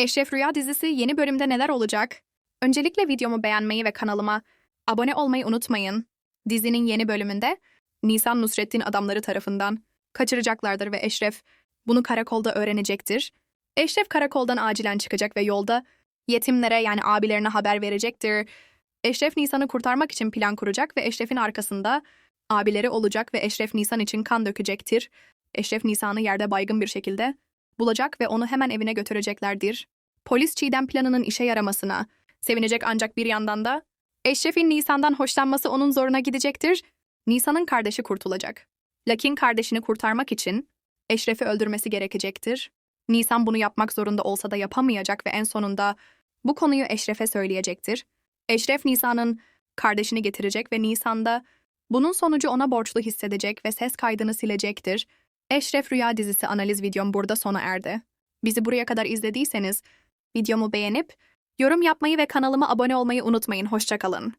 Eşref Rüya dizisi yeni bölümde neler olacak? Öncelikle videomu beğenmeyi ve kanalıma abone olmayı unutmayın. Dizinin yeni bölümünde Nisan Nusrettin adamları tarafından kaçıracaklardır ve Eşref bunu karakolda öğrenecektir. Eşref karakoldan acilen çıkacak ve yolda yetimlere yani abilerine haber verecektir. Eşref Nisan'ı kurtarmak için plan kuracak ve Eşref'in arkasında abileri olacak ve Eşref Nisan için kan dökecektir. Eşref Nisan'ı yerde baygın bir şekilde bulacak ve onu hemen evine götüreceklerdir. Polis Çiğdem planının işe yaramasına sevinecek ancak bir yandan da Eşref'in Nisan'dan hoşlanması onun zoruna gidecektir. Nisan'ın kardeşi kurtulacak. Lakin kardeşini kurtarmak için Eşref'i öldürmesi gerekecektir. Nisan bunu yapmak zorunda olsa da yapamayacak ve en sonunda bu konuyu Eşref'e söyleyecektir. Eşref Nisan'ın kardeşini getirecek ve Nisan'da bunun sonucu ona borçlu hissedecek ve ses kaydını silecektir. Eşref Rüya dizisi analiz videom burada sona erdi. Bizi buraya kadar izlediyseniz videomu beğenip yorum yapmayı ve kanalıma abone olmayı unutmayın. Hoşçakalın.